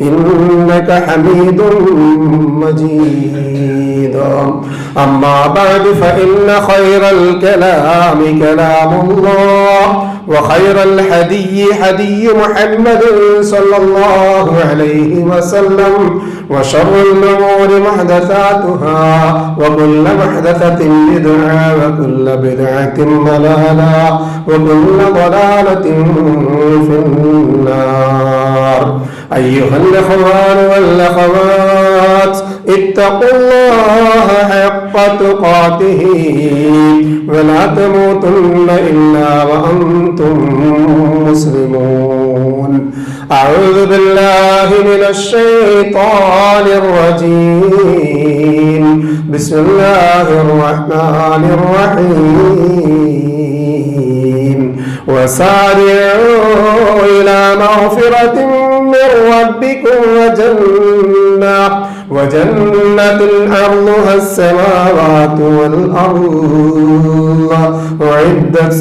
إنك حميد مجيد. أما بعد فإن خير الكلام كلام الله وخير الحدي حدي محمد صلى الله عليه وسلم وشر الأمور محدثاتها وكل محدثة بدعة وكل بدعة ضلالة وكل ضلالة في النار. أيها الإخوان والأخوات اتقوا الله حق تقاته ولا تموتن إلا وأنتم مسلمون. أعوذ بالله من الشيطان الرجيم. بسم الله الرحمن الرحيم. وسارعوا إلى مغفرة من ربكم وجنة وجنة أرضها السماوات والأرض أعدت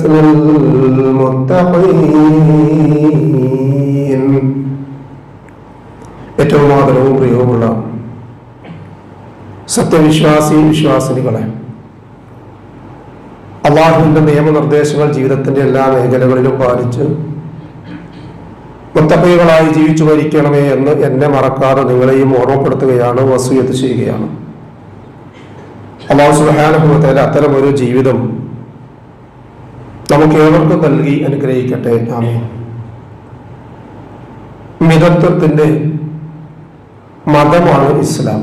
للمتقين ഏറ്റവും ആദരവും പ്രിയവുമുള്ള സത്യവിശ്വാസി വിശ്വാസിനികളെ അള്ളാഹുവിന്റെ നിയമനിർദ്ദേശങ്ങൾ ജീവിതത്തിന്റെ എല്ലാ മേഖലകളിലും പാലിച്ച് മുത്തപ്പൈകളായി ജീവിച്ചു മരിക്കണമേ എന്ന് എന്നെ മറക്കാതെ നിങ്ങളെയും ഓർമ്മപ്പെടുത്തുകയാണ് വസൂയത്ത് ചെയ്യുകയാണ്. അള്ളാഹു സുഹാനുഭവത്തിൽ അത്തരം ഒരു ജീവിതം നമുക്ക് ഏവർക്കും നൽകി അനുഗ്രഹിക്കട്ടെ. ആമേ മിതത്വത്തിന്റെ മതമാണ് ഇസ്ലാം.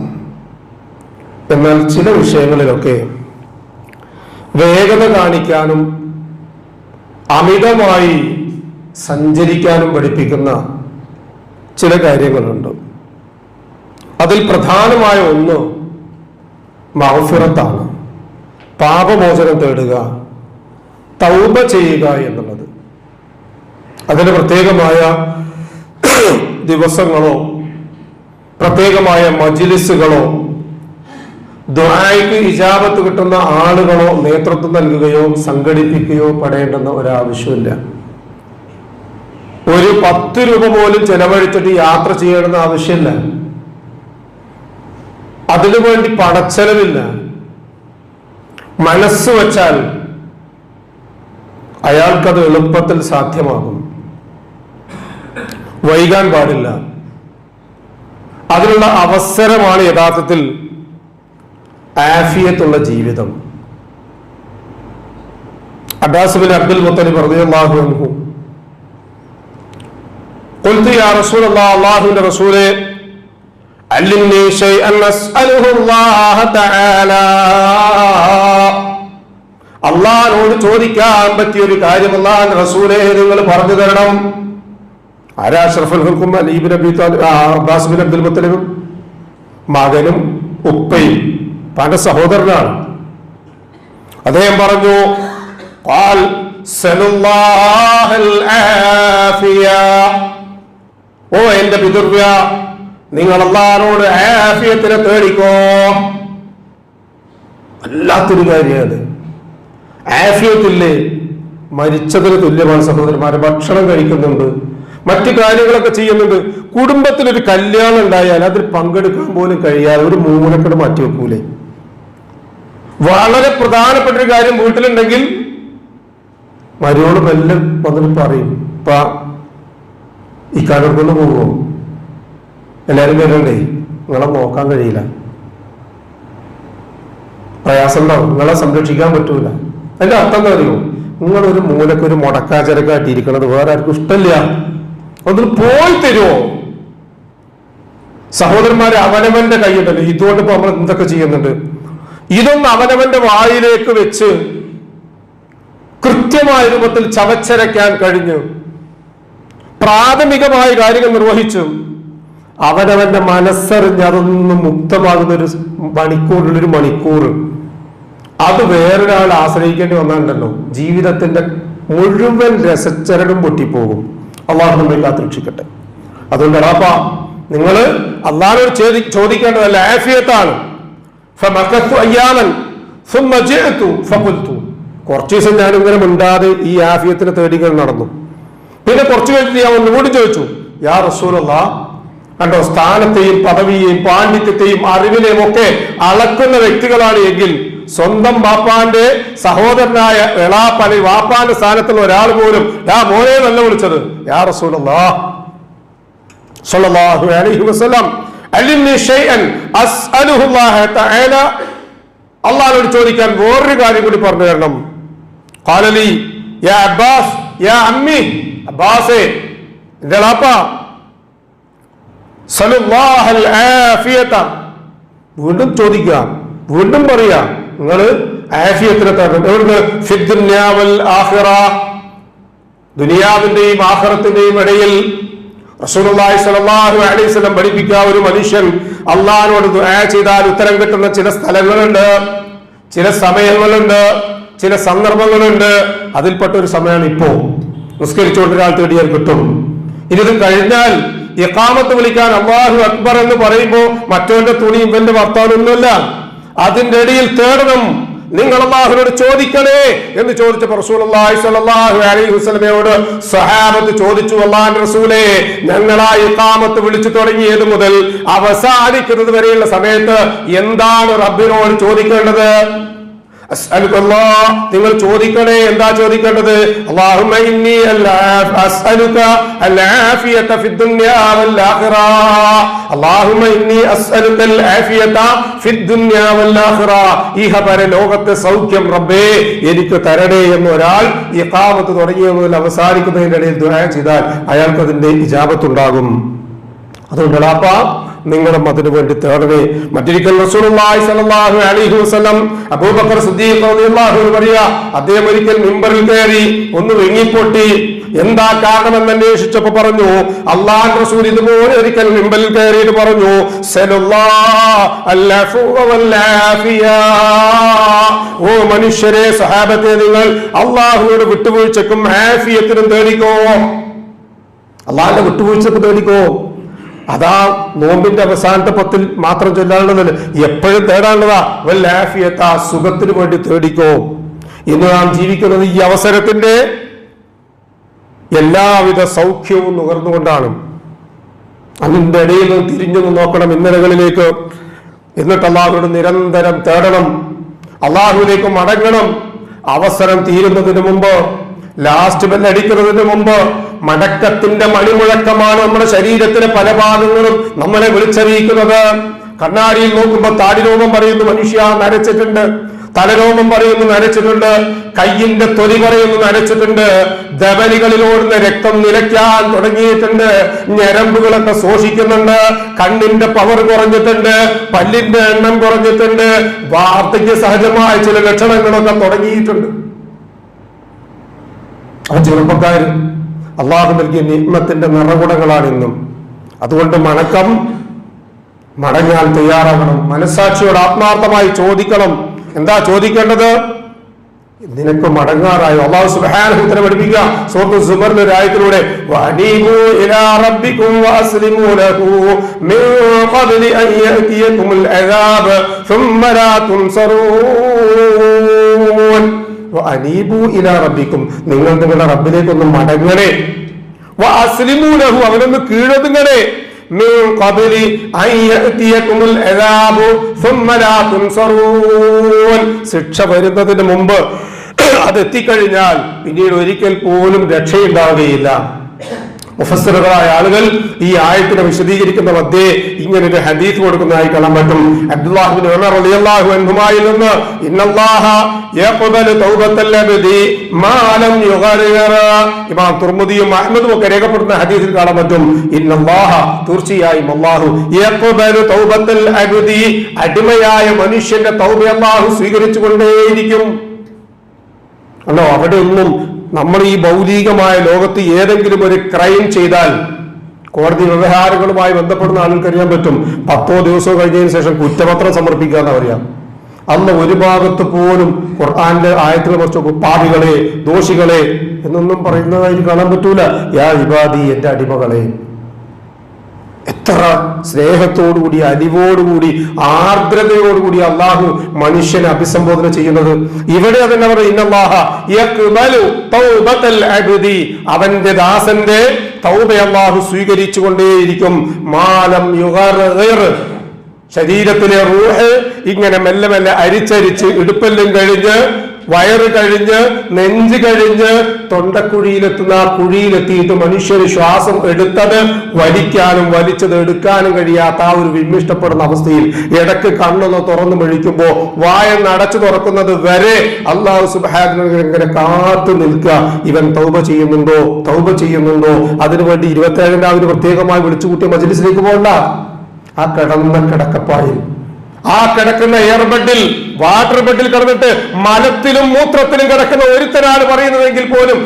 എന്നാൽ ചില വിഷയങ്ങളിലൊക്കെ വേഗത കാണിക്കാനും അമിതമായി സഞ്ചരിക്കാനും പഠിപ്പിക്കുന്ന ചില കാര്യങ്ങളുണ്ട്. അതിൽ പ്രധാനമായ ഒന്ന് മഹഫിറത്താണ് പാപമോചനം തേടുക തൗബ ചെയ്യുക എന്നുള്ളത്. അതിന് പ്രത്യേകമായ ദിവസങ്ങളോ പ്രത്യേകമായ മജിലിസുകളോ ദുആയ്ക്ക് ഇജാബത്ത് കിട്ടുന്ന ആളുകളോ നേതൃത്വം നൽകുകയോ സംഘടിപ്പിക്കുകയോ പടയേണ്ടെന്ന ഒരാവശ്യമില്ല ഒരു പത്ത് രൂപ പോലും ചെലവഴിച്ചിട്ട് യാത്ര ചെയ്യണമെന്ന ആവശ്യമില്ല. അതിനു വേണ്ടി പടച്ചെലവില്ല. മനസ്സ് വച്ചാൽ അയാൾക്കത് എളുപ്പത്തിൽ സാധ്യമാകും. വൈകാൻ പാടില്ല. അതിനുള്ള അവസരമാണ് യഥാർത്ഥത്തിൽ ആഫിയത്തുള്ള ജീവിതം അബ്ബാസുബിൻ അബ്ദുൽ മുത്തലിബ് റളിയല്ലാഹു അൻഹു قلت يا رسول الله الله رسوله علمني شيئا أسأله الله تعالى അള്ളാഹിനോട് ചോദിക്കാൻ പറ്റിയ ഒരു കാര്യം അള്ളാഹ് റസൂലെ നിങ്ങൾ പറഞ്ഞു തരണം ആരാ അഷ്റഫുൽ ഹുക്കും Ali bin Abi Talib Abbas bin Abdul മുത്തലിബും മകനും ഉപ്പയും തന്റെ സഹോദരനാണ് അദ്ദേഹം പറഞ്ഞു قال سل الله العافية ഓ എന്റെ പിതൃവ്യ നിങ്ങൾ അള്ളാഹിനോട് ആഫിയത്തിനെ തേടിക്കോ വല്ലാത്തൊരു കാര്യമാണ് ആഫിയത്തില്ലേ മരിച്ചതിന് തുല്യമാണ് സഹോദരന്മാരെ ഭക്ഷണം കഴിക്കുന്നുണ്ട് മറ്റു കാര്യങ്ങളൊക്കെ ചെയ്യുന്നുണ്ട് കുടുംബത്തിൽ ഒരു കല്യാണം ഉണ്ടായാൽ അതിൽ പങ്കെടുക്കാൻ പോലും കഴിയാതെ ഒരു മൂലക്കട് മാറ്റി വെക്കൂലേ വളരെ പ്രധാനപ്പെട്ട ഒരു കാര്യം വീട്ടിലുണ്ടെങ്കിൽ മരുവോട് മെല്ലെ വന്നിട്ട് പറയും ഇപ്പ ഈ കടർക്കൊന്ന് പോകുമോ എല്ലാരും വരണ്ടേ? നിങ്ങളെ നോക്കാൻ കഴിയില്ല. പ്രയാസം ഉണ്ടാവും നിങ്ങളെ സംരക്ഷിക്കാൻ പറ്റൂല. അതിന്റെ അർത്ഥം എന്താ അറിയോ? നിങ്ങളൊരു മൂലക്കൊരു ഒരു മുടക്കാചരക്കാട്ടിയിരിക്കണത് വേറെ ആർക്കും ഇഷ്ടമില്ല. അതിൽ പോയി തരുമോ സഹോദരന്മാരെ അവനവന്റെ കൈയുണ്ടല്ലോ ഇതുകൊണ്ട് ഇപ്പൊ നമ്മൾ എന്തൊക്കെ ചെയ്യുന്നുണ്ട്? ഇതൊന്ന് അവനവന്റെ വായിലേക്ക് വെച്ച് കൃത്യമായ രൂപത്തിൽ ചവച്ചരയ്ക്കാൻ കഴിഞ്ഞു. പ്രാഥമികമായ കാര്യങ്ങൾ നിർവഹിച്ചു. അവനവന്റെ മനസ്സറിഞ്ഞ് അതൊന്ന് മുക്തമാകുന്ന ഒരു മണിക്കൂറിലൊരു മണിക്കൂർ അത് വേറൊരാൾ ആശ്രയിക്കേണ്ടി വന്നാലുണ്ടല്ലോ ജീവിതത്തിന്റെ മുഴുവൻ രസച്ചരടും പൊട്ടിപ്പോകും. അള്ളാഹു നമ്മെ കാത്തിരക്ഷിക്കട്ടെ. അതുകൊണ്ട് അപ്പ നിങ്ങൾ അള്ളാഹിനോട് ചോദിക്കേണ്ടത് ചോദിക്കേണ്ടതല്ല ആഫിയത്താണ്. കുറച്ച് ദിവസം ഞാൻ ഇങ്ങനെ മിണ്ടാതെ ഈ ആഫിയത്തിന് തേടികൾ നടന്നു. പിന്നെ കുറച്ച് കഴിഞ്ഞിട്ട് ഞാൻ ഒന്നുകൂടി ചോദിച്ചു യാ റസൂലല്ല കണ്ടോ സ്ഥാനത്തെയും പദവിയെയും പാണ്ഡിത്യത്തെയും അറിവിനെയും ഒക്കെ അളക്കുന്ന വ്യക്തികളാണ് എങ്കിൽ സ്വന്തം വാപ്പാന്റെ സഹോദരനായ എളാപ്പലി വാപ്പാന്റെ സ്ഥാനത്തുള്ള ഒരാൾ പോലും യാ മോനെ നല്ല വിളിച്ചത്. യാ റസൂലല്ലാ സല്ലല്ലാഹു അലൈഹി വസല്ലം അള്ളാഹുവിനോട് ചോദിക്കാൻ വേറൊരു കാര്യം കൂടി പറഞ്ഞു തരണം. കാലലി അബ്ബാസ് അമ്മി അബ്ബാസേ എന്റെ വീണ്ടും ചോദിക്കുക വീണ്ടും പറയുക നിങ്ങൾ ആഫിയത്തിനെ ദുനിയാവിന്റെയും ആഹ്റത്തിന്റെയും ഇടയിൽ റസൂലുള്ളാഹി അലൈഹി വസല്ലം ഒരു മനുഷ്യൻ അള്ളാഹിനോട് ദുആ ചെയ്താൽ ഉത്തരം കിട്ടുന്ന ചില സ്ഥലങ്ങളുണ്ട് ചില സമയങ്ങളുണ്ട് ചില സന്ദർഭങ്ങളുണ്ട്. അതിൽപ്പെട്ട ഒരു സമയമാണ് ഇപ്പോ. നിസ്കരിച്ചുകൊണ്ട് ഒരാൾ തേടിയാൽ കിട്ടും. ഇനി ഇത് കഴിഞ്ഞാൽ ഇഖാമത്ത് വിളിക്കാൻ അള്ളാഹു അക്ബർ എന്ന് പറയുമ്പോൾ മറ്റവന്റെ തുണി ഇവന്റെ വർത്താനൊന്നുമല്ല. അതിന്റെ ഇടയിൽ തേടണം. നിങ്ങൾ അള്ളാഹുനോട് ചോദിക്കണേ എന്ന് ചോദിച്ചപ്പോൾ അലൈഹി വസല്ലമയോട് സഹാബത്ത് ചോദിച്ചു അള്ളാഹുവിന്റെ റസൂലേ ഞങ്ങളാ ഇക്കാമത്ത് വിളിച്ചു തുടങ്ങിയത് മുതൽ അവസാനിക്കുന്നത് വരെയുള്ള സമയത്ത് എന്താണ് റബ്ബിനോട് ചോദിക്കേണ്ടത്? നിങ്ങൾ ചോദിക്കണേ എന്താ ചോദിക്കേണ്ടത്? സൗഖ്യം റബ്ബേ എനിക്ക് തരണേ എന്ന് ഒരാൾ ഈ കാമത്ത് തുടങ്ങിയ മുതൽ അവസാനിക്കുന്നതിന്റെ ഇടയിൽ ദുആ ചെയ്താൽ അയാൾക്ക് അതിന്റെ ഇജാപത്തുണ്ടാകും അതുകൊണ്ടാണ് എളാപ്പ നിങ്ങളും അതിനു വേണ്ടി തേടണേ മറ്റൊരിക്കൽ അലൈഹി വസല്ലം അബൂബക്കർ മിമ്പറിൽ കയറി ഒന്ന് എന്താ കാരണമെന്ന് അന്വേഷിച്ചപ്പോ പറഞ്ഞു അള്ളാഹ് റസൂൽ ഇതുപോലെ ഒരിക്കൽ മിമ്പലിൽ കയറിയിട്ട് പറഞ്ഞു ഓ മനുഷ്യരെ സഹാബത്തെ നിങ്ങൾ അള്ളാഹുവിനോട് വിട്ടുവീഴ്ചക്കും ഹാഫിയത്തിനും തേടിക്കോ. അള്ളാഹിന്റെ വിട്ടുവീഴ്ചക്ക് തേടിക്കോ. അതാ നോമ്പിന്റെ അവസാനത്തെ പത്തിൽ മാത്രം ചൊല്ലാനുള്ളതല്ല? എപ്പോഴും തേടാനുള്ളതാ. വല്ലാഫിയത്ത സുഖത്തിന് വേണ്ടി തേടിക്കോ. ഇന്ന് നാം ജീവിക്കുന്നത് ഈ അവസരത്തിന്റെ എല്ലാവിധ സൗഖ്യവും നുകർന്നുകൊണ്ടാണ്. അതിന്റെ ഇടയിൽ നിന്ന് തിരിഞ്ഞു നോക്കണം ഇന്നലകളിലേക്ക്. എന്നിട്ട് അള്ളാഹുവിനോട് നിരന്തരം തേടണം. അള്ളാഹുവിലേക്ക് മടങ്ങണം. അവസരം തീരുന്നതിന് മുമ്പ് ലാസ്റ്റ് ബെൽ ബെല്ലടിക്കുന്നതിന് മുമ്പ് മടക്കത്തിന്റെ മണിമുഴക്കമാണ് നമ്മുടെ ശരീരത്തിലെ പല ഭാഗങ്ങളും നമ്മളെ വിളിച്ചറിയിക്കുന്നത്. കണ്ണാടിയിൽ നോക്കുമ്പോൾ താടിരോമം പറയുന്നു മനുഷ്യ നരച്ചിട്ടുണ്ട്. തലരോമം പറയുന്നു നരച്ചിട്ടുണ്ട്. കയ്യിന്റെ തൊലി പറയുന്നു നരച്ചിട്ടുണ്ട്. ധവനികളിലോടുന്ന രക്തം നിലയ്ക്കാൻ തുടങ്ങിയിട്ടുണ്ട്. ഞരമ്പുകളൊക്കെ ശോഷിക്കുന്നുണ്ട്. കണ്ണിന്റെ പവർ കുറഞ്ഞിട്ടുണ്ട്. പല്ലിന്റെ എണ്ണം കുറഞ്ഞിട്ടുണ്ട്. വാർദ്ധക്യ സഹജമായ ചില ലക്ഷണങ്ങളൊക്കെ തുടങ്ങിയിട്ടുണ്ട്. ആ ചെറുപ്പക്കാർ അള്ളാഹു നൽകിയ നിയമത്തിന്റെ നിറകുടങ്ങളാണ് ഇന്നും അതുകൊണ്ട് മണക്കം മടങ്ങാൻ തയ്യാറാകണം മനസാക്ഷിയോട് ആത്മാർത്ഥമായി ചോദിക്കണം എന്താ ചോദിക്കേണ്ടത് നിനക്ക് മടങ്ങാറായോ അള്ളാഹു സുബ്ഹാനഹു വ തആല പഠിപ്പിക്കുക സൂറത്ത് സുമറിന്റെ ഒരു ആയത്തിലൂടെ വഅനീബു ഇലാ റബ്ബികും വഅസ്ലിമൂ ലഹു മിൻ ഖബ്ലി അൻ യഅതിയകുമുൽ അദാബ് ثم لا تنصرون അനീബു ഇല റബ്ബിക്കും. നിങ്ങൾ നിങ്ങളുടെ റബ്ബിലേക്കൊന്ന് മടങ്ങണേ. അസ്ലിമൂലഹു അവനൊന്ന് കീഴൊതുങ്ങണേ. ശിക്ഷ വരുന്നതിന് മുമ്പ് അത് എത്തിക്കഴിഞ്ഞാൽ പിന്നീട് ഒരിക്കൽ പോലും രക്ഷയുണ്ടാവുകയില്ല. മുഫസ്സിറുകളായ ആളുകൾ ഈ ആയത്തിനെ വിശദീകരിക്കുന്ന മധ്യേ ഇങ്ങനെ ഒരു ഹദീസ് കൊടുക്കുന്നതായി കാണാൻ പറ്റും. അബ്ദുല്ലാഹിബിൻ ഉമർ റളിയല്ലാഹു അൻഹുമായിൽ നിന്ന് ഇന്നല്ലാഹ യഖ്ബലു തൗബത്തൽ അബ്ദി മാ ലം യുഗർഗർ ഇമാം തുർമുദിയും അഹ്മദും ഒക്കെ രേഖപ്പെടുത്തുന്ന ഹദീസിൽ കാണാൻ പറ്റും. ഇന്നല്ലാഹ തീർച്ചയായും അല്ലാഹു യഖ്ബലു തൗബത്തൽ അബ്ദി അടിമയായ മനുഷ്യന്റെ തൗബ അല്ലാഹു സ്വീകരിച്ചു കൊണ്ടേയിരിക്കും അല്ലോ അവിടെ ഒന്നും നമ്മൾ ഈ ഭൗതികമായ ലോകത്ത് ഏതെങ്കിലും ഒരു ക്രൈം ചെയ്താൽ കോടതി വ്യവഹാരങ്ങളുമായി ബന്ധപ്പെടുന്ന ആളുകൾക്ക് അറിയാൻ പറ്റും. പത്തോ ദിവസമോ കഴിഞ്ഞതിന് ശേഷം കുറ്റപത്രം സമർപ്പിക്കുക എന്ന് പറയാം. അന്ന് ഒരു ഭാഗത്ത് പോലും ഖുർആാന്റെ ആയത്തിൽ കുറച്ച് പാപികളെ ദോഷികളെ എന്നൊന്നും പറയുന്നതായി കാണാൻ പറ്റൂല. യാ ഇബാദി എന്റെ അടിമകളെ. എത്ര സ്നേഹത്തോടുകൂടി അലിവോടുകൂടി ആർദ്രതയോടുകൂടി അള്ളാഹു മനുഷ്യനെ അഭിസംബോധന ചെയ്യുന്നത്? ഇവിടെ അതന്നെ പറയും അവന്റെ ദാസന്റെ തൗബ അള്ളാഹു സ്വീകരിച്ചു കൊണ്ടേയിരിക്കും മാലം ശരീരത്തിലെ റൂഹ് ഇങ്ങനെ മെല്ലെ മെല്ലെ അരിച്ചരിച്ച് ഇടുപ്പെല്ലും കഴിഞ്ഞ് വയറ് കഴിഞ്ഞ് നെഞ്ച് കഴിഞ്ഞ് തൊണ്ടക്കുഴിയിലെത്തുന്ന ആ കുഴിയിലെത്തിയിട്ട് മനുഷ്യന് ശ്വാസം എടുത്തത് വലിക്കാനും വലിച്ചത് എടുക്കാനും കഴിയാത്ത ആ ഒരു വിമ്മിഷ്ടപ്പെടുന്ന അവസ്ഥയിൽ ഇടയ്ക്ക് കണ്ണൊന്ന് തുറന്നു മെഴിക്കുമ്പോ വായ നടച്ചു തുറക്കുന്നത് വരെ അള്ളാഹു സുബാദിനെ കാത്തു നിൽക്കുക. ഇവൻ തൗബ ചെയ്യുന്നുണ്ടോ? തൗബ ചെയ്യുന്നുണ്ടോ? അതിനുവേണ്ടി ഇരുപത്തേഴിന്റെ ആ ഒരു പ്രത്യേകമായി വിളിച്ചുകൂട്ടിയ മജലിസിലേക്ക് പോകണ്ട ആ കിടന്ന കിടക്കപ്പായിൽ ആ കിടക്കുന്ന എയർ ബെഡിൽ വാട്ടർ ബെഡിൽ കിടന്നിട്ട് മലത്തിലും മൂത്രത്തിലും കിടക്കുന്ന ഒരുത്തനാണ് പറയുന്നതെങ്കിൽ പോലും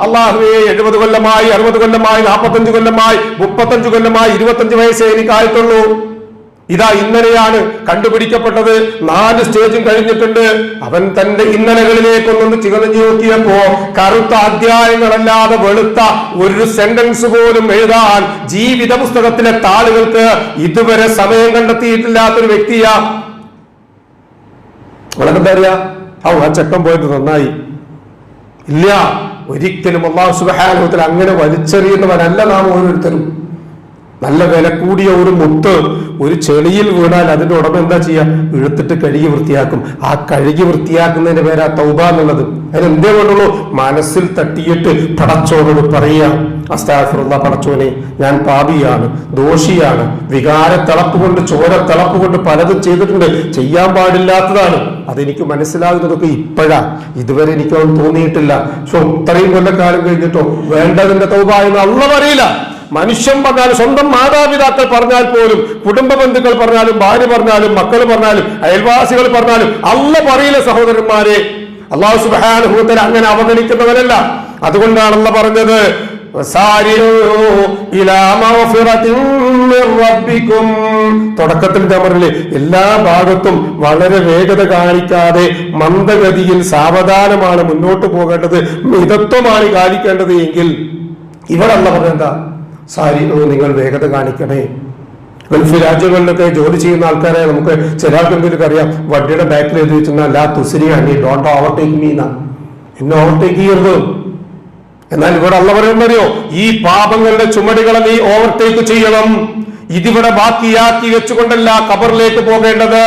അള്ളാഹുവേ എഴുപത് കൊല്ലമായി അറുപത് കൊല്ലമായി നാൽപ്പത്തഞ്ച് കൊല്ലമായി മുപ്പത്തഞ്ച് കൊല്ലമായി ഇരുപത്തഞ്ച് വയസ്സേ എനിക്കായിട്ടുള്ളൂ ഇതാ ഇന്നലെയാണ് കണ്ടുപിടിക്കപ്പെട്ടത്. നാല് സ്റ്റേജും കഴിഞ്ഞിട്ടുണ്ട്. അവൻ തന്റെ ഇന്നലകളിലേക്കൊന്നൊന്ന് ചികഞ്ഞു നോക്കിയപ്പോ കറുത്ത അധ്യായങ്ങളല്ലാതെ വെളുത്ത ഒരു സെന്റൻസ് പോലും എഴുതാൻ ജീവിത പുസ്തകത്തിലെ താളുകൾക്ക് ഇതുവരെ സമയം കണ്ടെത്തിയിട്ടില്ലാത്തൊരു വ്യക്തിയാ. വളരെന്താ അറിയാ ഔ ആ ചട്ടം പോയത് നന്നായി. ഇല്ല ഒരിക്കലും അള്ളാഹു സുബഹാനുഭവത്തിൽ അങ്ങനെ വലിച്ചെറിയുന്നവരല്ല നാം ഓരോരുത്തരും. നല്ല വില കൂടിയ ഒരു മുത്ത് ഒരു ചെളിയിൽ വീണാൽ അതിന്റെ ഉടമ എന്താ ചെയ്യാ? ഇഴുത്തിട്ട് കഴുകി വൃത്തിയാക്കും. ആ കഴുകി വൃത്തിയാക്കുന്നതിന്റെ പേരാ തൗബ എന്നുള്ളത്. അതിന് എന്തേ വേണ്ടുള്ളൂ? മനസ്സിൽ തട്ടിയിട്ട് പടച്ചോനോട് പറയുക. അസ്താഫിറുള്ള പടച്ചോനെ ഞാൻ പാപിയാണ് ദോഷിയാണ്. വികാര തിളപ്പ് കൊണ്ട് ചോര തിളപ്പ് കൊണ്ട് പലതും ചെയ്തിട്ടുണ്ട്. ചെയ്യാൻ പാടില്ലാത്തതാണ്. അതെനിക്ക് മനസ്സിലാകുന്നതൊക്കെ ഇപ്പോഴാ. ഇതുവരെ എനിക്കൊന്നും തോന്നിയിട്ടില്ല. പക്ഷെ ഇത്രയും കൊല്ലക്കാലം കഴിഞ്ഞിട്ടോ? വേണ്ടതിന്റെ തൗബ എന്ന് അള്ള പറയില്ല. മനുഷ്യൻ പറഞ്ഞാൽ സ്വന്തം മാതാപിതാക്കൾ പറഞ്ഞാൽ പോലും കുടുംബ ബന്ധുക്കൾ പറഞ്ഞാലും ഭാര്യ പറഞ്ഞാലും മക്കൾ പറഞ്ഞാലും അയൽവാസികൾ പറഞ്ഞാലും അല്ല പറയില്ല സഹോദരന്മാരെ. അള്ളാഹു സുബാനുഭൂത്തൽ അങ്ങനെ അവഗണിക്കുന്നവരല്ല. അതുകൊണ്ടാണല്ല പറഞ്ഞത് തുടക്കത്തിൽ ഞാൻ എല്ലാ ഭാഗത്തും വളരെ വേഗത കാണിക്കാതെ മന്ദഗതിയിൽ സാവധാനമാണ് മുന്നോട്ട് പോകേണ്ടത് മിതത്വമാണ് കാണിക്കേണ്ടത് എങ്കിൽ ഇവിടെ അല്ല പറഞ്ഞെന്താ സാരി നിങ്ങൾ വേഗത കാണിക്കണേ. ഗൾഫ് രാജ്യങ്ങളിലൊക്കെ ജോലി ചെയ്യുന്ന ആൾക്കാരെ നമുക്ക് ചില ആൾക്കെന്തെങ്കിലും അറിയാം. വണ്ടിയുടെ ബാക്കിൽ എഴുതി വെച്ചാൽ ലാ തുസരി അനി ഡോണ്ട് ഓവർടേക്ക് മീ എന്നാ എന്നെ ഓവർടേക്ക് ചെയ്യരുത്. എന്നാൽ ഇവിടെ അല്ല പറയുന്നറിയോ? ഈ പാപങ്ങളുടെ ചുമടികളെ നീ ഓവർടേക്ക് ചെയ്യണം. ഇതിവിടെ ബാക്കിയാക്കി വെച്ചുകൊണ്ടല്ല കബറിലേക്ക് പോകേണ്ടത്.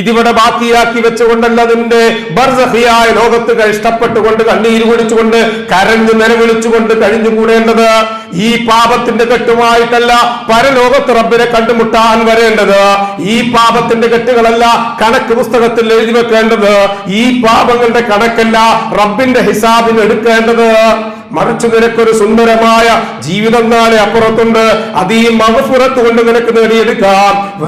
ഇതിവിടെ ബാക്കിയാക്കി വെച്ചുകൊണ്ടല്ല അതിന്റെ ബർസഹിയായ ലോകത്ത് ഇഷ്ടപ്പെട്ടുകൊണ്ട് കണ്ണീര് കുടിച്ചുകൊണ്ട് കരഞ്ഞു നിലവിളിച്ചുകൊണ്ട് കഴിഞ്ഞുകൂടേണ്ടത്. ഈ പാപത്തിന്റെ കെട്ടുമായിട്ടല്ല പരലോകത്ത് റബ്ബിനെ കണ്ടുമുട്ടാൻ വരേണ്ടത്. ഈ പാപത്തിന്റെ കെട്ടുകളല്ല കണക്ക് പുസ്തകത്തിൽ എഴുതി വെക്കേണ്ടത്. ഈ പാപങ്ങളുടെ കണക്കല്ല റബ്ബിന്റെ ഹിസാബിന് എടുക്കേണ്ടത്. മറിച്ച് നിനക്കൊരു സുന്ദരമായ ജീവിതം നാളെ അപ്പുറത്തുണ്ട്. അത് ഈ മഹഫുറത്ത് കൊണ്ട് നിനക്ക് നേടിയെടുക്കാം.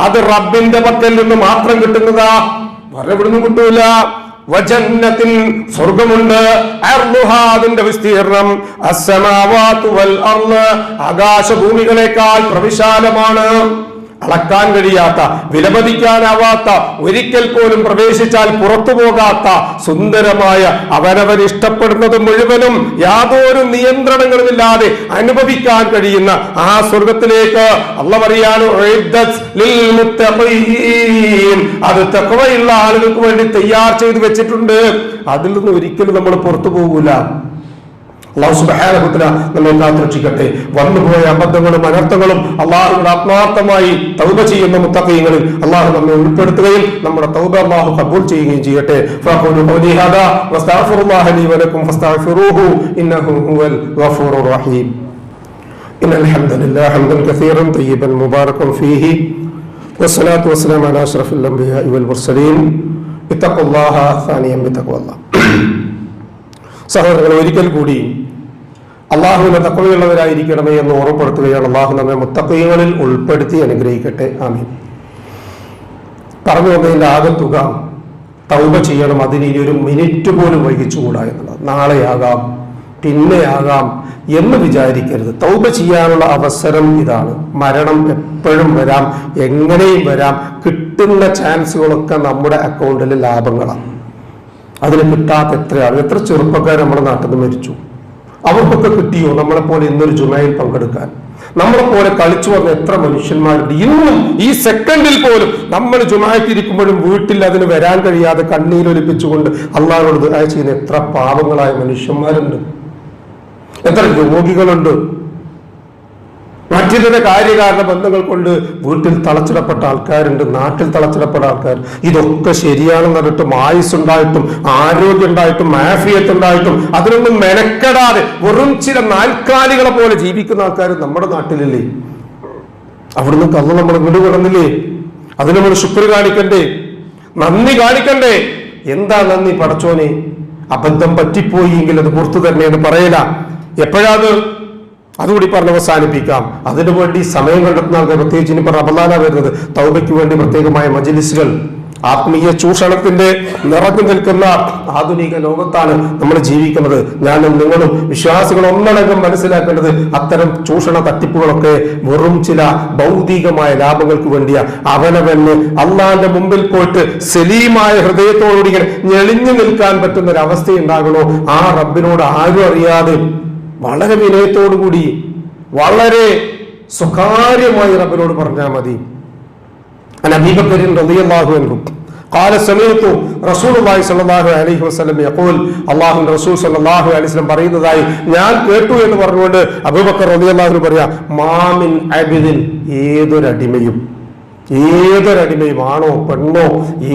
അത് റബ്ബിന്റെ പക്കൽ നിന്ന് മാത്രം കിട്ടുന്നതാ. വേറെ എവിടുന്നും കിട്ടൂല. വജന്നത്തിൻ സ്വർഗമുണ്ട്. അതിന്റെ വിസ്തീർണം. അസമാവാത്തുവൽ അർന്ന് ആകാശഭൂമികളെക്കാൾ പ്രവിശാലമാണ്. അളക്കാൻ കഴിയാത്ത വിലമതിക്കാനാവാത്ത ഒരിക്കൽ പോലും പ്രവേശിച്ചാൽ പുറത്തു പോകാത്ത സുന്ദരമായ അവനവൻ ഇഷ്ടപ്പെടുന്നത് മുഴുവനും യാതൊരു നിയന്ത്രണങ്ങളുമില്ലാതെ അനുഭവിക്കാൻ കഴിയുന്ന ആ സ്വർഗത്തിലേക്ക് അല്ല പറയാണ്. അത് തെക്കവയുള്ള ആളുകൾക്ക് വേണ്ടി തയ്യാർ ചെയ്തു വെച്ചിട്ടുണ്ട് അതിൽ നിന്ന് ഒരിക്കലും നമ്മൾ പുറത്തു പോകൂല അള്ളാഹു സുബാനഹുത്തില നമ്മെ കാത്തുരക്ഷിക്കട്ടെ വന്നുപോയ അബദ്ധങ്ങളും അനർത്ഥങ്ങളും അള്ളാഹുയുടെ ആത്മാർത്ഥമായി തൗബ ചെയ്യുന്ന മുത്തക്കയങ്ങളിൽ അള്ളാഹു നമ്മെ ഉൾപ്പെടുത്തുകയും നമ്മുടെ തൗബ അള്ളാഹു കബൂൽ ചെയ്യുകയും ചെയ്യട്ടെ ഫഖൂലു ഖൗലി ഹാദാ വസ്തഗ്ഫിറുല്ലാഹ ലീ വലക്കും ഫസ്തഗ്ഫിറൂഹു ഇന്നഹു ഹുവൽ ഗഫൂറുർ റഹീം إن الحمد لله حمدا كثيرا طيبا مباركا فيه والصلاة والسلام على أشرف الأنبياء والمرسلين اتقوا الله ثانيا بتقوى الله സഹോദരങ്ങൾ ഒരിക്കൽ കൂടി അള്ളാഹുവിനെ തക്കവയുള്ളവരായിരിക്കണമേ എന്ന് ഓർമ്മപ്പെടുത്തുകയാണ് അള്ളാഹു നമ്മെ മുത്തക്കയങ്ങളിൽ ഉൾപ്പെടുത്തി അനുഗ്രഹിക്കട്ടെ. ആമീൻ. പറഞ്ഞു വന്നതിന്റെ ആകെ തുക തൗബ ചെയ്യണം. അതിന് ഇനി ഒരു മിനിറ്റ് പോലും വൈകിച്ചുകൂടാ എന്നുള്ളത്. നാളെയാകാം പിന്നെയാകാം എന്ന് വിചാരിക്കരുത്. തൗബ ചെയ്യാനുള്ള അവസരം ഇതാണ്. മരണം എപ്പോഴും വരാം. എങ്ങനെയും വരാം. കിട്ടുന്ന ചാൻസുകളൊക്കെ നമ്മുടെ അക്കൗണ്ടിലെ ലാഭങ്ങളാണ് അതിന് കിട്ടാത്ത എത്രയാണ് എത്ര ചെറുപ്പക്കാർ നമ്മുടെ നാട്ടിൽ നിന്ന് മരിച്ചു? അവർക്കൊക്കെ കിട്ടിയോ? നമ്മളെപ്പോലെ ഇന്നൊരു ജുമയിൽ പങ്കെടുക്കാൻ. നമ്മളെപ്പോലെ കളിച്ചു വന്ന എത്ര മനുഷ്യന്മാരുണ്ട്? ഇന്നും ഈ സെക്കൻഡിൽ പോലും നമ്മൾ ജുമായിട്ടിരിക്കുമ്പോഴും വീട്ടിൽ അതിന് വരാൻ കഴിയാതെ കണ്ണീരൊലിപ്പിച്ചുകൊണ്ട് അള്ളാഹിനോട് ദുആ ചെയ്യുന്ന എത്ര പാവങ്ങളായ മനുഷ്യന്മാരുണ്ട്. എത്ര രോഗികളുണ്ട്. മറ്റിതര കാര്യകാരണ ബന്ധങ്ങൾ കൊണ്ട് വീട്ടിൽ തളച്ചിടപ്പെട്ട ആൾക്കാരുണ്ട് നാട്ടിൽ തളച്ചിടപ്പെട്ട ആൾക്കാർ. ഇതൊക്കെ ശരിയാണെന്ന് പറഞ്ഞിട്ടും ആയുസ് ഉണ്ടായിട്ടും ആരോഗ്യം ഉണ്ടായിട്ടും മാഫിയത്ത് ഉണ്ടായിട്ടും അതിനൊന്നും മെനക്കെടാതെ വെറും ചില നാൽക്കാലികളെ പോലെ ജീവിക്കുന്ന ആൾക്കാർ നമ്മുടെ നാട്ടിലില്ലേ? അവിടുന്ന് കന്ന് നമ്മൾ വീട് കിടന്നില്ലേ അതിന് നമ്മൾ ശുക്ർ കാണിക്കണ്ടേ? നന്ദി കാണിക്കണ്ടേ? എന്താ നന്ദി പടച്ചോനെ? അബദ്ധം പറ്റിപ്പോയി എങ്കിൽ അത് പുറത്തു തന്നെ എന്ന് പറയല. എപ്പോഴാത് അതുകൂടി പറഞ്ഞ് അവസാനിപ്പിക്കാം. അതിനു വേണ്ടി സമയം കണ്ടെത്തുന്ന ആൾക്കാർ പ്രത്യേകിച്ച് ഇനി പറഞ്ഞ അപലാന വരുന്നത് തൗബയ്ക്ക് വേണ്ടി പ്രത്യേകമായ മജിലിസുകൾ ആത്മീയ ചൂഷണത്തിന്റെ നിറഞ്ഞു നിൽക്കുന്ന ആധുനിക ലോകത്താണ് നമ്മൾ ജീവിക്കുന്നത്. ഞാനും നിങ്ങളും വിശ്വാസികൾ ഒന്നടങ്കം മനസ്സിലാക്കേണ്ടത് അത്തരം ചൂഷണ തട്ടിപ്പുകളൊക്കെ വെറും ചില ഭൗതികമായ ലാഭങ്ങൾക്ക് വേണ്ടിയ. അവനവന് അള്ളാന്റെ മുമ്പിൽ പോയിട്ട് സലീമായ ഹൃദയത്തോടുകൂടി ഇങ്ങനെ ഞെളിഞ്ഞു നിൽക്കാൻ പറ്റുന്ന ഒരു അവസ്ഥ ഉണ്ടാകണോ ആ റബ്ബിനോട് ആരും അറിയാതെ വളരെ വിനയത്തോടുകൂടി വളരെ സ്വകാര്യമായി റബ്ബിനോട് പറഞ്ഞാൽ മതി عن ابي بكر رضي الله عنه قال سمعت رسول الله صلى الله عليه وسلم يقول الله റസൂൽ സല്ലല്ലാഹു അലൈഹി വസല്ലം പറയുന്നതായി ഞാൻ കേട്ടു എന്ന് പറഞ്ഞുകൊണ്ട് അബൂബക്കർ റളിയല്ലാഹു അൻഹു പറയാ മാമിൻ അബിദിൻ ഏതൊരടിമയും ഏതൊരടിമയും ആണോ പെണ്ണോ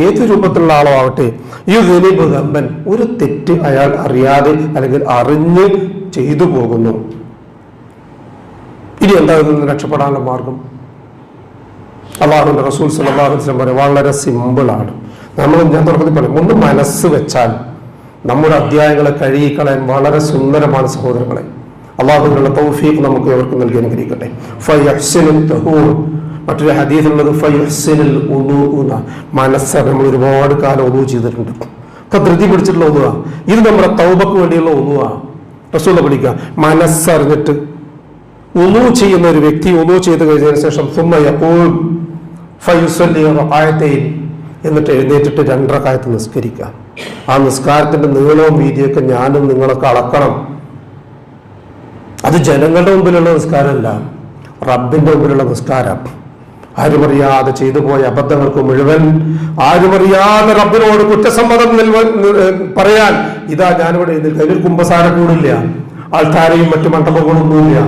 ഏത് രൂപത്തിലുള്ള ആളോ ആവട്ടെ ഈ ദുനിബ് ഗമ്പൻ ഒരു തെറ്റ് അയാൾ അറിയാതെ അല്ലെങ്കിൽ അറിഞ്ഞ് ചെയ്തു പോകുന്നു. ഇനി എന്താ ഇതിൽ നിന്ന് രക്ഷപ്പെടാനുള്ള മാർഗം? അള്ളാഹുന്റെ റസൂൽ വസല്ലം പറയും വളരെ സിമ്പിളാണ് നമ്മൾ ഞാൻ തുടക്കത്തിൽ പറയും ഒന്ന് മനസ്സ് വെച്ചാൽ നമ്മുടെ അധ്യായങ്ങളെ കഴുകിക്കളയാൻ വളരെ സുന്ദരമാണ് സഹോദരങ്ങളെ. അള്ളാഹുവിനുള്ള തൗഫീഖ് നമുക്ക് അവർക്ക് നൽകി അനുഗ്രഹിക്കട്ടെ. മറ്റൊരു ഹദീസിലുള്ളത് ഫയഹ്സിനുൽ ഉളൂ എന്ന. മനസ്സ് നമ്മൾ ഒരുപാട് കാലം ഒതുവ് ചെയ്തിട്ടുണ്ട്. ഒക്കെ ധൃതി പിടിച്ചിട്ടുള്ള ഒതുവാ ഇത് നമ്മുടെ തൗബക്ക് വേണ്ടിയുള്ള ഒന്നുക റസൂല പഠിക്കുക. മനസ്സറിഞ്ഞിട്ട്. ഒന്നു ചെയ്യുന്ന ഒരു വ്യക്തി ഒന്നു ചെയ്ത് കഴിഞ്ഞതിന് ശേഷം സുമ്മ യഖൂൽ ഫയുസല്ലി റഖഅത്തൈൻ എന്നിട്ട് എഴുന്നേറ്റിട്ട് രണ്ടറക്കായത്ത് നിസ്കരിക്കുക. ആ നിസ്കാരത്തിന്റെ നീളവും വീതിയൊക്കെ ഞാനും നിങ്ങളൊക്കെ അളക്കണം. അത് ജനങ്ങളുടെ മുമ്പിലുള്ള നിസ്കാരമല്ല. റബ്ബിന്റെ മുമ്പിലുള്ള നിസ്കാരം. ആരുമറിയാതെ ചെയ്തു പോയ അബദ്ധങ്ങൾക്ക് മുഴുവൻ ആരുമറിയാതെ റബ്ബിനോട് കുറ്റസമ്മതം നിൽവ- പറയാൻ ഇതാ ഞാനിവിടെ നിൽക്കുക അതിൽ കുമ്പസാര കൂടില്ല ആൾക്കാരെയും മറ്റു മണ്ഡപങ്ങളൊന്നുമില്ല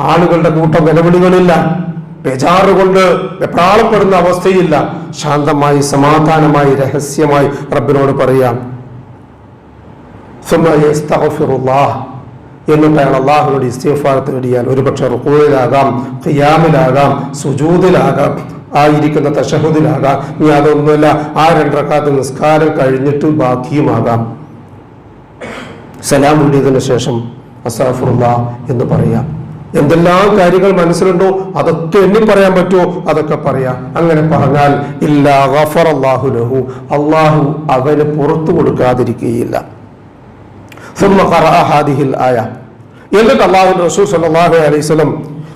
ആളുകളുടെ കൂട്ടം നിലവിളികളില്ല. ബേജാറ് കൊണ്ട് വെപ്രാളപ്പെടുന്ന അവസ്ഥയില്ല. ശാന്തമായി സമാധാനമായി രഹസ്യമായി റബ്ബിനോട് പറയാം. എന്നിട്ടാണ് അള്ളാഹുവിനോട് ഇസ്തിഫാറത്ത് വേടിയാൽ ഒരു പക്ഷേ റുക്കോയിലാകാം ഖിയാമിലാകാം സുജൂതിലാകാം ആയിരിക്കുന്ന തഷഹുദിലാകാം. നീ അതൊന്നുമല്ല ആ രണ്ടക്കാത്ത നിസ്കാരം കഴിഞ്ഞിട്ട് ബാക്കിയുമാകാം. സലാം ഉള്ളിയതിനു ശേഷം അസാഫുറുള്ള എന്ന് പറയാം. എന്തെല്ലാം കാര്യങ്ങൾ മനസ്സിലുണ്ടോ അതൊക്കെ എന്നി പറയാൻ പറ്റുമോ? അതൊക്കെ പറയാം. അങ്ങനെ പറഞ്ഞാൽ ഇല്ലാ ഗഫർ അള്ളാഹു ലഹു. അള്ളാഹു അവന് പുറത്തു കൊടുക്കാതിരിക്കുകയില്ല. ഹാദിഹിൽ ആയ എന്നിട്ട് അള്ളാഹുവിന്റെ റസൂൽ സല്ലാഹു അലൈവലം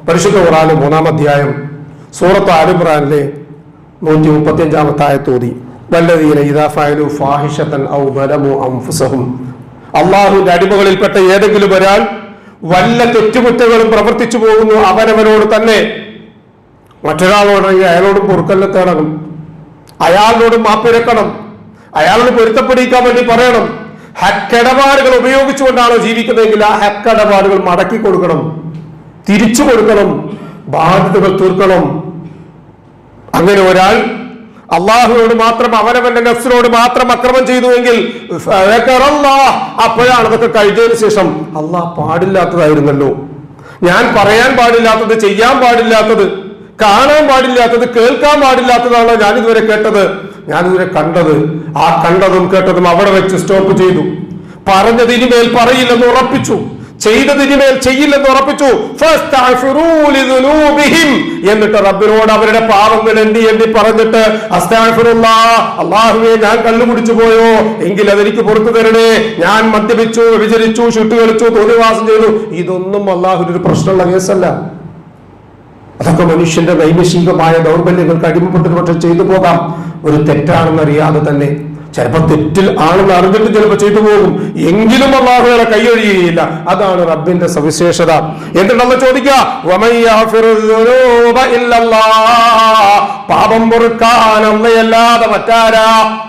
പരിശുദ്ധ ഖുറാന് മൂന്നാം അധ്യായം സൂറത്ത് ആലിമ്രാനിലെ നൂറ്റി മുപ്പത്തിയഞ്ചാമത്തായ തോതി വല്ലതീന ഇതാഫായു ഫാഹിഷത്തൻ ഔ ബലമു അംഫുസഹും അള്ളാഹുവിന്റെ അടിമകളിൽപ്പെട്ട ഏതെങ്കിലും ഒരാൾ വല്ല തെറ്റുകുറ്റങ്ങളും പ്രവർത്തിച്ചു പോകുന്നു അവനവനോട് തന്നെ. മറ്റൊരാളോടാണെങ്കിൽ അയാളോട് പൊറുക്കല്ല തേടണം. അയാളോട് മാപ്പിരക്കണം അയാളോട് പൊരുത്തപ്പെടിക്കാൻ വേണ്ടി പറയണം. ഹക്കിടപാടുകൾ ഉപയോഗിച്ചുകൊണ്ടാണോ ജീവിക്കുന്നതെങ്കിൽ ആ ഹക്കിടപാടുകൾ മടക്കി കൊടുക്കണം തിരിച്ചു കൊടുക്കണം ബാധ്യതകൾ തീർക്കണം. അങ്ങനെ ഒരാൾ അള്ളാഹുവിനോട് മാത്രം അവനവന്റെ നഫ്സിനോട് മാത്രം അക്രമം ചെയ്തുവെങ്കിൽ. അപ്പോഴാണ് അതൊക്കെ കഴിഞ്ഞതിന് ശേഷം അള്ളാഹ് പാടില്ലാത്തതായിരുന്നല്ലോ. ഞാൻ പറയാൻ പാടില്ലാത്തത് ചെയ്യാൻ പാടില്ലാത്തത് കാണാൻ പാടില്ലാത്തത് കേൾക്കാൻ പാടില്ലാത്തതാണോ ഞാൻ ഇതുവരെ കേട്ടത്. ഇതുവരെ കണ്ടത് ആ കണ്ടതും കേട്ടതും അവിടെ വെച്ച് സ്റ്റോപ്പ് ചെയ്തു. പറഞ്ഞത് ഇനിമേൽ പറയില്ലെന്ന് ഉറപ്പിച്ചു. ചെയ്തത് ഇനിമേൽ ചെയ്യില്ലെന്ന് ഉറപ്പിച്ചു. എന്നിട്ട് റബ്ബിനോട് അവരുടെ പാപങ്ങൾ എണ്ണി എണ്ണി പറഞ്ഞിട്ട് അള്ളാഹുവെ ഞാൻ കള്ളു കുടിച്ചു പോയോ? എങ്കിൽ അതെനിക്ക് പുറത്തു തരണേ. ഞാൻ മദ്യപിച്ചു വിചരിച്ചു ചുട്ടുകളിച്ചു തോന്നിവാസം ചെയ്തു. ഇതൊന്നും അള്ളാഹുവിന് ഒരു പ്രശ്നമുള്ള കേസല്ല. അതൊക്കെ മനുഷ്യന്റെ വൈമശീകമായ ദൗർബല്യങ്ങൾക്ക് അടിമപ്പെട്ടിട്ട് പക്ഷെ ചെയ്തു പോകാം. ഒരു തെറ്റാണെന്നറിയാതെ തന്നെ ചിലപ്പോൾ തെറ്റിൽ ആണെന്ന് അറിഞ്ഞിട്ട് ചിലപ്പോൾ ചെയ്തു പോകും. എങ്കിലും അള്ളാഹുകളെ കൈയൊഴിയുകയില്ല അതാണ് റബ്ബിന്റെ സവിശേഷത. എന്നിട്ട് നമ്മൾ ചോദിക്കുക "വമൻ യഗ്ഫിറു ദുനൂബ പാപം പൊറുക്കാൻ അമ്മയല്ലാതെ മറ്റാരാ?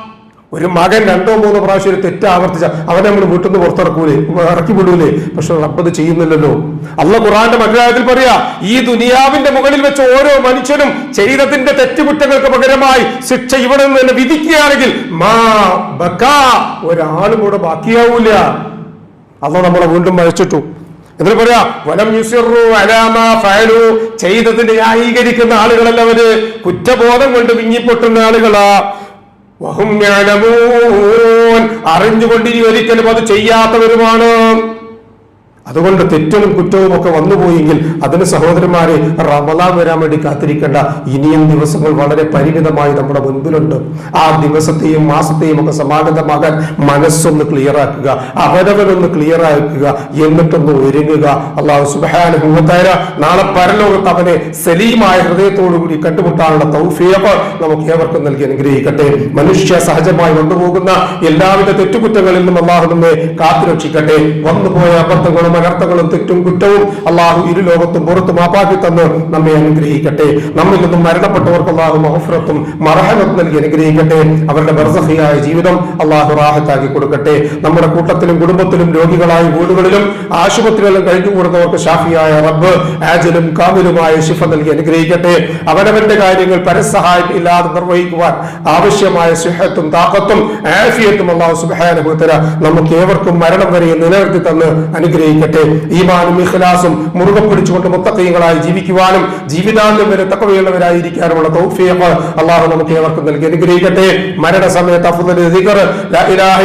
ഒരു മകൻ രണ്ടോ മൂന്നോ പ്രാവശ്യം ഒരു തെറ്റ് ആവർത്തിച്ച അവനെ നമ്മൾ വീട്ടിൽ നിന്ന് പുറത്തിറക്കൂലേ? ഇറക്കി വിടൂലേ? പക്ഷെ റബ്ബത് ചെയ്യുന്നില്ലല്ലോ. അല്ല ഖുറാന്റെ മറ്റൊരായത്തിൽ പറയാ ഈ ദുനിയാവിന്റെ മുകളിൽ വെച്ച് ഓരോ മനുഷ്യനും ചെയ്തതിന്റെ തെറ്റുകുറ്റങ്ങൾക്ക് പകരമായി ശിക്ഷ ഇവിടെ നിന്ന് തന്നെ വിധിക്കുകയാണെങ്കിൽ മാ ബക്കാ ഒരാളും കൂടെ ബാക്കിയാവൂല. അല്ല നമ്മളെ വീണ്ടും മരിച്ചിട്ടു എന്നിട്ട് പറയാ വലം യുസിറു അലാമ ഫഅലു ചെയ്തതിന് ന്യായീകരിക്കുന്ന ആളുകളല്ല അവർ. കുറ്റബോധം കൊണ്ട് വിങ്ങിപ്പൊട്ടുന്ന ആളുകളാ. വഹും യഅലമൂൻ അറിഞ്ഞുകൊണ്ട് ഇനി ഒരിക്കലും അത് ചെയ്യാത്തവരുമാണ്. അതുകൊണ്ട് തെറ്റും കുറ്റവും ഒക്കെ വന്നുപോയെങ്കിൽ അതിന് സഹോദരന്മാരെ റമലാൻ വരാൻ വേണ്ടി കാത്തിരിക്കേണ്ട ഇനിയും ദിവസങ്ങൾ വളരെ പരിമിതമായി നമ്മുടെ മുൻപിലുണ്ട്. ആ ദിവസത്തെയും മാസത്തെയും ഒക്കെ സമാഗതമാകാൻ മനസ്സൊന്ന് ക്ലിയർ ആക്കുക അവരവരൊന്ന് ക്ലിയർ ആക്കുക എന്നിട്ടൊന്ന് ഒരുങ്ങുക. അള്ളാഹു സുബാനുഭൂത്തായ നാളെ പരലോകത്ത് അവനെ സലീമായ ഹൃദയത്തോടുകൂടി കണ്ടുമുട്ടാനുള്ള തൗഫിയപ്പ് നമുക്ക് ഏവർക്കും നൽകി അനുഗ്രഹിക്കട്ടെ. മനുഷ്യ സഹജമായി വന്നുപോകുന്ന എല്ലാവിധ തെറ്റുകുറ്റങ്ങളിൽ നിന്നും അള്ളാഹു നമ്മെ കാത്തുരക്ഷിക്കട്ടെ. വന്നുപോയ അബദ്ധങ്ങളും അനർത്ഥങ്ങളും തെറ്റും കുറ്റവും അള്ളാഹു ഇരു ലോകത്തും പുറത്ത് മാപ്പാക്കി തന്ന് നമ്മെ അനുഗ്രഹിക്കട്ടെ. നമ്മിൽ നിന്നും മരണപ്പെട്ടവർക്ക് അള്ളാഹു മഹഫറത്തും മറഹനത്തും നൽകി അനുഗ്രഹിക്കട്ടെ. അവരുടെ ബർസഹിയായ ജീവിതം അള്ളാഹു റാഹത്താക്കി കൊടുക്കട്ടെ. നമ്മുടെ കൂട്ടത്തിലും കുടുംബത്തിലും രോഗികളായ വീടുകളിലും ആശുപത്രികളിലും കഴിഞ്ഞു കൂടുന്നവർക്ക് ഷാഫിയായ റബ്ബ് ആജലും കാമിലുമായ ശിഫ നൽകി അനുഗ്രഹിക്കട്ടെ. അവനവന്റെ കാര്യങ്ങൾ പരസഹായം ഇല്ലാതെ നിർവഹിക്കുവാൻ ആവശ്യമായ സിഹത്തും താക്കത്തും ആഫിയത്തും അള്ളാഹു സുബാനുഭൂത്തര നമുക്ക് ഏവർക്കും മരണം വരെ നിലനിർത്തി തന്ന് അനുഗ്രഹിക്കട്ടെ. ഈമാനും ഇഖ്ലാസും മുറുകെ പിടിച്ചുകൊണ്ട് മുത്തക്കൈകളായി ജീവിക്കുവാനും ജീവിതാന്തം വരെ തക്കവയുള്ളവരായിരിക്കാനുമുള്ള തൗഫീഖ് അള്ളാഹു നമുക്ക് ഏവർക്കും നൽകി അനുഗ്രഹിക്കട്ടെ. മരണസമയത്ത് അഫ്ദൽ ദിക്ർ ലാ ഇലാഹ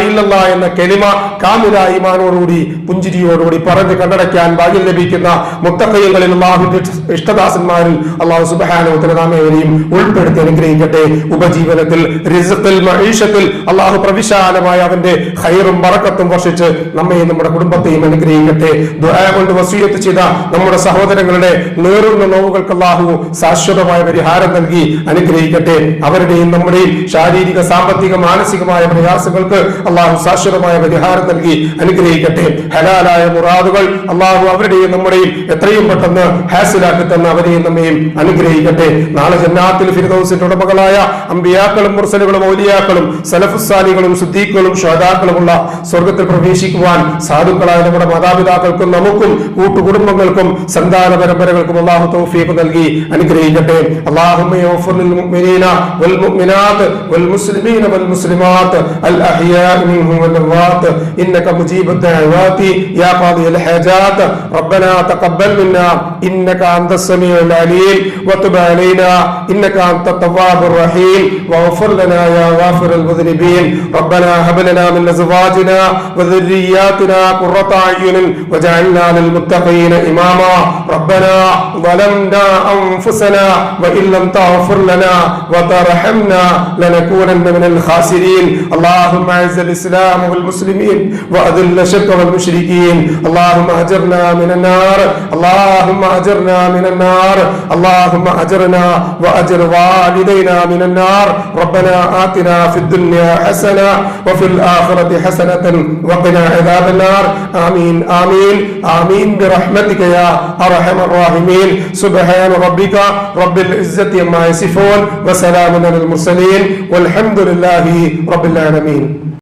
എന്ന കെലിമ കാമില ഈമാനോടുകൂടി പുഞ്ചിരിയോടുകൂടി പറഞ്ഞ് കണ്ടടയ്ക്കാൻ ഭാഗ്യം ലഭിക്കുന്ന മുത്തക്കൈകളിൽ അള്ളാഹുവിന്റെ ഇഷ്ടദാസന്മാരിൽ അള്ളാഹു ഏവരെയും ഉൾപ്പെടുത്തി അനുഗ്രഹിക്കട്ടെ. ഉപജീവനത്തിൽ റിസത്തിൽ മഹീഷത്തിൽ അള്ളാഹു പ്രവിശാലമായ അവന്റെ ഹൈറും ബറക്കത്തും വർഷിച്ച് നമ്മയും നമ്മുടെ കുടുംബത്തെയും അനുഗ്രഹിക്കട്ടെ. ദുആ കൊണ്ട് വസീയത്ത് ചെയ്ത നമ്മുടെ സഹോദരങ്ങളുടെ നേറുന്ന നോവുകൾക്ക് അള്ളാഹു ശാശ്വതമായ പരിഹാരം നൽകി അനുഗ്രഹിക്കട്ടെ. അവരുടെയും നമ്മുടെയും ശാരീരിക സാമ്പത്തിക മാനസികമായ പ്രയാസങ്ങൾക്ക് അള്ളാഹു ശാശ്വതമായ പരിഹാരം നൽകി അനുഗ്രഹിക്കട്ടെ. ഹലാലായ മുറാദുകൾ അള്ളാഹു അവരുടെയും നമ്മുടെയും എത്രയും പെട്ടെന്ന് ഹാസിലാക്കി തന്ന അവരെയും നമ്മയും അനുഗ്രഹിക്കട്ടെ. നാളെ ജന്നാത്തിൽ ഫിർദൗസിന്റെ ഉടമകളായ അമ്പിയാക്കളും മുർസലുകളും ഔലിയാക്കളും സലഫുസാലികളും സുദ്ദീഖുകളും ഷാദാക്കളുമുള്ള സ്വർഗത്തിൽ പ്രവേശിക്കുവാൻ സാധുക്കളായ നമ്മുടെ മാതാപിതാക്കൾക്കും നമുക്കും കൂട്ടുകുടുംബങ്ങൾക്കും സന്താന പരമ്പരകൾക്കും അള്ളാഹു തൗഫീഖ് നൽകി അനുഗ്രഹിക്കട്ടെ അള്ളാഹുമ്മ യഗ്ഫിർ ലിൽ മുഅ്മിനീന വൽ മുഅ്മിനാത്ത് വൽ മുസ്ലിമീന വൽ മുസ്ലിമാത്ത് അൽ അഹ്യാ മിൻഹും വൽ അംവാത്ത് ഇന്നക മുജീബു الدعوات يا قاضي الحاجات ربنا تقبل منا انك انت السميع العليم وتب علينا انك انت التواب الرحيم واغفر لنا يا غافر المذنبين ربنا هب لنا من ازواجنا وذرياتنا قرة اعين واجعلنا للمتقين إماما. ربنا ظلمنا أنفسنا وإن لم تغفر لنا وترحمنا لنكونن من الخاسرين. اللهم أعز الإسلام والمسلمين وأذل الشرك والمشركين. اللهم أجرنا من النار. اللهم أجرنا من النار. اللهم أجرنا وأجر والدينا من النار. ربنا آتنا في الدنيا حسنة وفي الآخرة حسنة وقنا عذاب النار. آمين. آمين آمين. برحمتك يا أرحم الراحمين. سبحان ربك رب العزة عما يصفون وسلام على المرسلين والحمد لله رب العالمين.